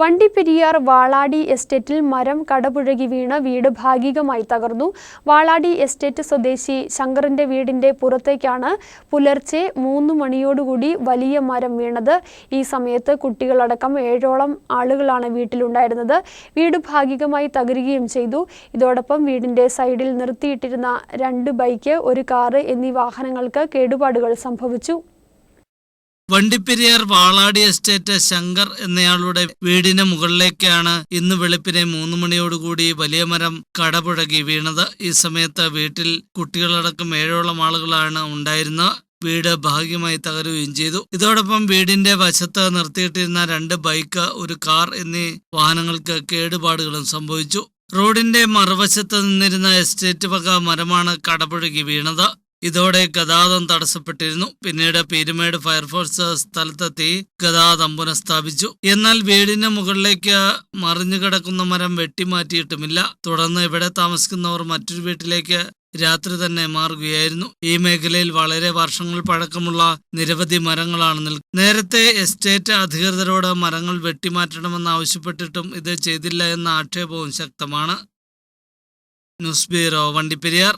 വണ്ടിപ്പെരിയാർ വാളാടി എസ്റ്റേറ്റിൽ മരം കടപുഴകി വീണ് വീട് ഭാഗികമായി തകർന്നു. വാളാടി എസ്റ്റേറ്റ് സ്വദേശി ശങ്കറിന്റെ വീടിന്റെ പുറത്തേക്കാണ് പുലർച്ചെ മൂന്ന് മണിയോടുകൂടി വലിയ മരം വീണത്. ഈ സമയത്ത് കുട്ടികളടക്കം ഏഴോളം ആളുകളാണ് വീട്ടിലുണ്ടായിരുന്നത്. വീട് ഭാഗികമായി തകരുകയും ചെയ്തു. ഇതോടൊപ്പം വീടിന്റെ സൈഡിൽ നിർത്തിയിട്ടിരുന്ന രണ്ട് ബൈക്ക് ഒരു കാറ് എന്നീ വാഹനങ്ങൾക്ക് കേടുപാടുകൾ സംഭവിച്ചു. വണ്ടിപ്പെരിയാർ വാളാടി എസ്റ്റേറ്റ് ശങ്കർ എന്നയാളുടെ വീടിന് മുകളിലേക്കാണ് ഇന്ന് വെളുപ്പിനെ മൂന്ന് മണിയോടുകൂടി വലിയ മരം കടപുഴകി വീണത്. ഈ സമയത്ത് വീട്ടിൽ കുട്ടികളടക്കം ഏഴോളം ആളുകളാണ് ഉണ്ടായിരുന്നത് വീട് ഭാഗ്യമായി തകരുകയും ചെയ്തു. ഇതോടൊപ്പം വീടിന്റെ വശത്ത് നിർത്തിയിട്ടിരുന്ന രണ്ട് ബൈക്ക് ഒരു കാർ എന്നീ വാഹനങ്ങൾക്ക് കേടുപാടുകളും സംഭവിച്ചു. റോഡിന്റെ മറുവശത്ത് നിന്നിരുന്ന എസ്റ്റേറ്റ് വക മരമാണ് കടപുഴകി വീണത്. ഇതോടെ ഗതാഗതം തടസ്സപ്പെട്ടിരുന്നു. പിന്നീട് പീരുമേട് ഫയർഫോഴ്സ് സ്ഥലത്തെത്തി ഗതാഗതം പുനഃസ്ഥാപിച്ചു. എന്നാൽ വീടിന് മുകളിലേക്ക് മറിഞ്ഞു കിടക്കുന്ന മരം വെട്ടിമാറ്റിയിട്ടുമില്ല. തുടർന്ന് ഇവിടെ താമസിക്കുന്നവർ മറ്റൊരു വീട്ടിലേക്ക് രാത്രി തന്നെ മാറുകയായിരുന്നു. ഈ മേഖലയിൽ വളരെ വർഷങ്ങൾ പഴക്കമുള്ള നിരവധി മരങ്ങളാണ് നിൽ നേരത്തെ എസ്റ്റേറ്റ് അധികൃതരോട് മരങ്ങൾ വെട്ടിമാറ്റണമെന്ന് ആവശ്യപ്പെട്ടിട്ടും ഇത് ചെയ്തില്ല എന്ന ആക്ഷേപവും ശക്തമാണ്. News bureau Vandiperiyar.